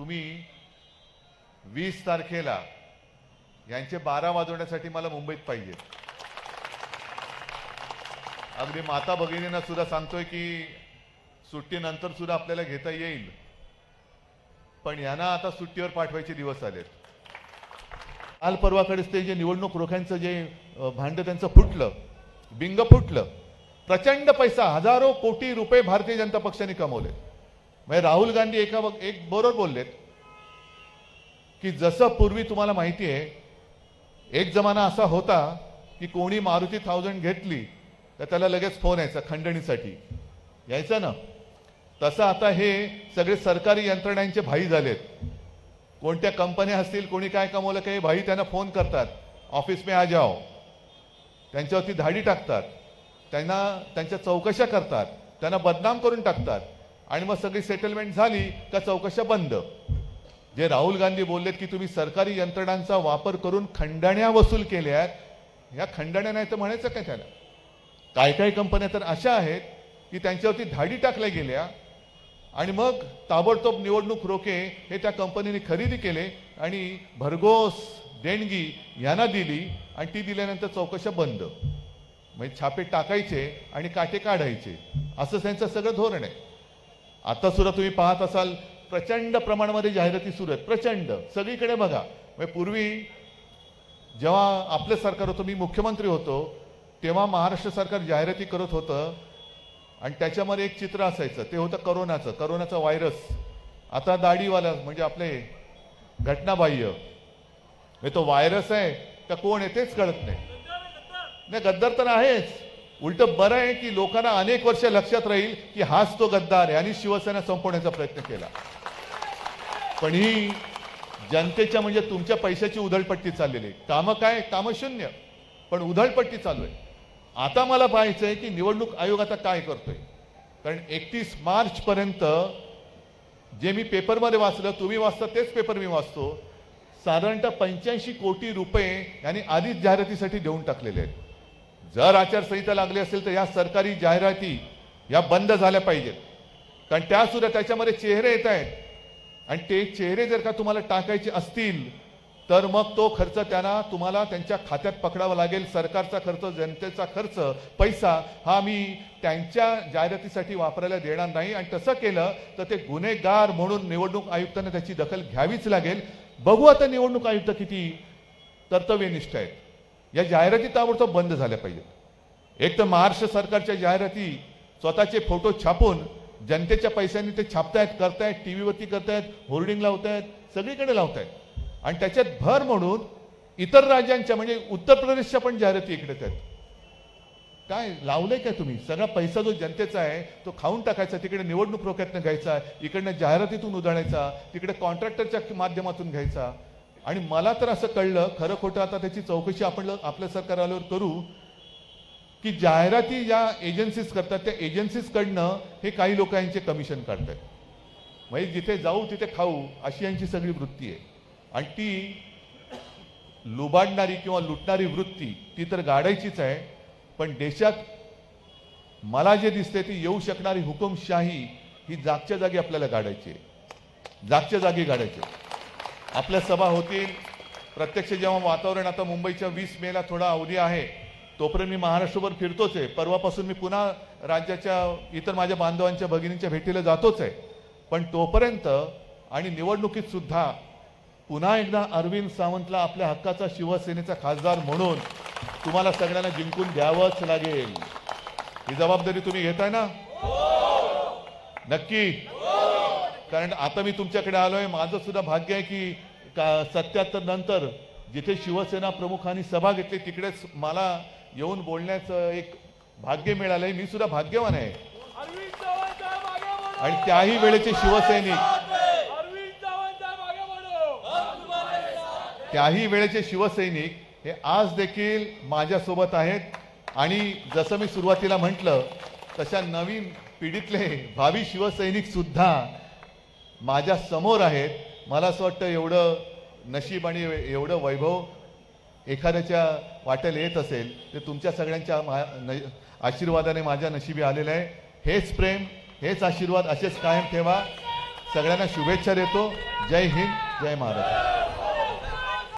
तुम्ही वीस तारखेला यांचे बारा वाजवण्यासाठी मला मुंबईत पाहिजे. अगदी माता भगिनींना सुद्धा सांगतोय की सुट्टीनंतर सुद्धा आपल्याला घेता येईल. पण यांना आता सुट्टीवर पाठवायचे दिवस आलेत. काल परवाकडेच ते जे निवडणूक रोख्यांचं जे भांड भांडं त्यांचं फुटलं बिंग फुटलं प्रचंड पैसा हजारो कोटी रुपये भारतीय जनता पक्षाने कमवले. म्हणजे राहुल गांधी एका वक- एक बरोबर बोललेत की जसं पूर्वी तुम्हाला माहिती आहे एक जमाना असा होता की कोणी मारुती थाउजंड घेतली तर त्याला लगेच फोन यायचा खंडणीसाठी. यायचा ना? तसं आता हे सगळे सरकारी यंत्रणांचे भाई झालेत. कोणत्या कंपन्या असतील कोणी काय कमवलं काही भाई त्यांना फोन करतात. ऑफिस मे आ जाओ. त्यांच्यावरती धाडी टाकतात. त्यांना त्यांच्या चौकशा करतात. त्यांना बदनाम करून टाकतात. आणि मग सगळी सेटलमेंट झाली का चौकशा बंद. जे राहुल गांधी बोललेत की तुम्ही सरकारी यंत्रणांचा वापर करून खंडण्या वसूल केल्यात ह्या खंडण्या नाही तर म्हणायचं काय त्याला? काय काय कंपन्या तर अशा आहेत की त्यांच्यावरती धाडी टाकल्या गेल्या आणि मग ताबडतोब निवडणूक रोखे हे त्या कंपनीने खरेदी केले आणि भरघोस देणगी यांना दिली आणि ती दिल्यानंतर चौकशा बंद. म्हणजे छापे टाकायचे आणि काटे काढायचे. असं त्यांचं सगळं धोरण आहे. आता सुद्धा तुम्ही पाहत असाल प्रचंड प्रमाणामध्ये जाहिराती सुरू आहेत. प्रचंड. सगळीकडे बघा. म्हणजे पूर्वी जेव्हा आपलं सरकार होतं मी मुख्यमंत्री होतो तेव्हा महाराष्ट्र सरकार जाहिराती करत होतं आणि त्याच्यामध्ये एक चित्र असायचं. ते होतं करोनाचं. करोनाचा व्हायरस. आता दाढीवाला म्हणजे आपले घटनाबाह्य. म्हणजे तो व्हायरस आहे का कोण आहे तेच कळत नाही. नाही गद्दार तर आहेच. उलट बरं आहे की लोकांना अनेक वर्ष लक्षात राहील की हाच तो गद्दार आहे आणि शिवसेना संपवण्याचा प्रयत्न केला. पण ही जनतेच्या म्हणजे तुमच्या पैशाची उधळपट्टी चाललेली आहे. कामं काय? कामं शून्य. पण उधळपट्टी चालू आहे. आता मला पाहायचं आहे की निवडणूक आयोग आता काय करतोय? कारण एकतीस मार्च पर्यंत जे मी पेपरमध्ये वाचलं तुम्ही वाचता तेच पेपर मी वाचतो साधारणतः पंच्याऐंशी कोटी रुपये यांनी आधीच जाहिरातीसाठी देऊन टाकलेले आहेत. जर आचारसंहिता लागली असेल तर या सरकारी जाहिराती या बंद झाल्या पाहिजेत. कारण त्या सुद्धा त्याच्यामध्ये चेहरे येत आहेत. आणि ते चेहरे जर का तुम्हाला टाकायचे असतील तर मग तो खर्च त्यांना तुम्हाला त्यांच्या खात्यात पकडावा लागेल. सरकारचा खर्च जनतेचा खर्च पैसा हा मी त्यांच्या जाहिरातीसाठी वापरायला देणार नाही. आणि तसं केलं तर ते गुन्हेगार म्हणून निवडणूक आयुक्तांना त्याची दखल घ्यावीच लागेल. बघू आता निवडणूक आयुक्त किती कर्तव्यनिष्ठ आहेत. या जाहिराती ताबडतोब बंद झाल्या पाहिजेत. एक तर महाराष्ट्र सरकारच्या जाहिराती स्वतःचे फोटो छापून जनतेच्या पैशांनी ते छापतायत करतायत टी व्हीवरती करतायत होर्डिंग लावतायत सगळीकडे लावतायत. आणि त्याच्यात भर म्हणून इतर राज्यांच्या म्हणजे उत्तर प्रदेशच्या पण जाहिराती इकडे आहेत काय लावलंय काय तुम्ही? सगळा पैसा जो जनतेचा आहे तो खाऊन टाकायचा तिकडे निवडणूक रोख्यातनं घ्यायचा इकडनं जाहिरातीतून उधळायचा तिकडे कॉन्ट्रॅक्टरच्या माध्यमातून घ्यायचा. आणि मला तर असं कळलं खरं खोटं आता त्याची चौकशी आपण आपल्या सरकार आल्यावर करू की जाहिराती ज्या एजन्सीज करतात त्या एजन्सीजकडनं हे काही लोक यांचे कमिशन काढतात म्हणजे जिथे जाऊ तिथे खाऊ अशी यांची सगळी वृत्ती आहे. आणि ती लुबाडणारी किंवा लुटणारी वृत्ती ती तर गाडायचीच आहे पण देशात मला जे दिसते ती येऊ शकणारी हुकुमशाही ही जागच्या जागी आपल्याला गाडायची आहे. जागच्या जागी गाडायची आहे. आपल्या सभा होतील. प्रत्यक्ष जेव्हा वातावरण आता मुंबईच्या वीस मेला थोडा अवधी आहे तोपर्यंत मी महाराष्ट्रभर फिरतोच आहे. परवापासून मी पुन्हा राज्याच्या इतर माझ्या बांधवांच्या भगिनींच्या भेटीला जातोच आहे. पण तोपर्यंत आणि निवडणुकीत सुद्धा पुन्हा एकदा अरविंद सावंतला आपल्या हक्काचा शिवसेनेचा खासदार म्हणून तुम्हाला सगळ्यांना जिंकून द्यावंच लागेल. ही जबाबदारी तुम्ही घेताय ना? नक्की. कारण आता मी तुमच्याकडे आलोय. माझं सुद्धा भाग्य आहे की का सत्याहत्तर नंतर जिथे शिवसेना प्रमुखांनी सभा घेतली तिकडेच मला येऊन बोलण्याचं एक भाग्य मिळालंय. मी सुद्धा भाग्यवान आहे. आणि त्याही वेळेचे शिवसैनिक. त्याही वेळेचे शिवसैनिक हे आज देखील माझ्यासोबत आहेत. आणि जसं मी सुरुवातीला म्हटलं तशा नवीन पिढीतले भावी शिवसैनिक सुद्धा माझ्यासमोर आहेत. मला असं वाटतं एवढं नशीब आणि एवढं वैभव एखाद्याच्या वाट्याला येत असेल ते तुमच्या सगळ्यांच्या मा- न- आशीर्वादाने माझ्या नशिबी आलेलं आहे. हेच प्रेम हेच आशीर्वाद असेच कायम ठेवा. सगळ्यांना शुभेच्छा देतो. जय हिंद जय महाराष्ट्र.